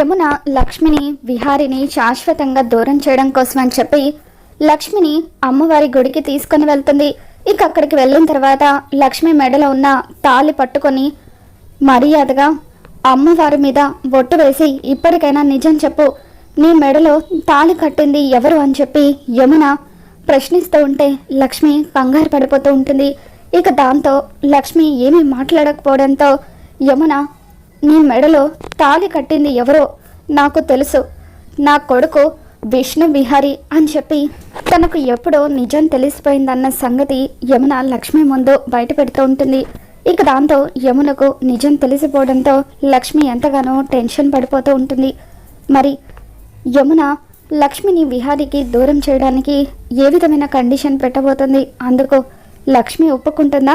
యమున లక్ష్మిని విహారిని శాశ్వతంగా దూరం చేయడం కోసం అని చెప్పి లక్ష్మిని అమ్మవారి గుడికి తీసుకుని వెళ్తుంది. ఇక అక్కడికి వెళ్ళిన తర్వాత లక్ష్మి మెడలో ఉన్న తాళి పట్టుకొని మర్యాదగా అమ్మవారి మీద బొట్టు వేసి ఇప్పటికైనా నిజం చెప్పు. నీ మెడలో తాళి కట్టింది ఎవరు? అని చెప్పి యమున ప్రశ్నిస్తూ ఉంటే లక్ష్మి కంగారు పడిపోతూ ఉంటుంది. ఇక దాంతో లక్ష్మి ఏమీ మాట్లాడకపోవడంతో యమున నీ మెడలో తాళి కట్టింది ఎవరో నాకు తెలుసు. నా కొడుకు విష్ణు విహారి అని చెప్పి తనకు ఎప్పుడో నిజం తెలిసిపోయిందన్న సంగతి యమున లక్ష్మి ముందు బయట పెడుతూ ఉంటుంది. ఇక దాంతో యమునకు నిజం తెలిసిపోవడంతో లక్ష్మి ఎంతగానో టెన్షన్ పడిపోతూ ఉంటుంది. మరి యమున లక్ష్మిని విహారికి దూరం చేయడానికి ఏ విధమైన కండిషన్ పెట్టబోతుంది? అందుకు లక్ష్మి ఒప్పుకుంటుందా?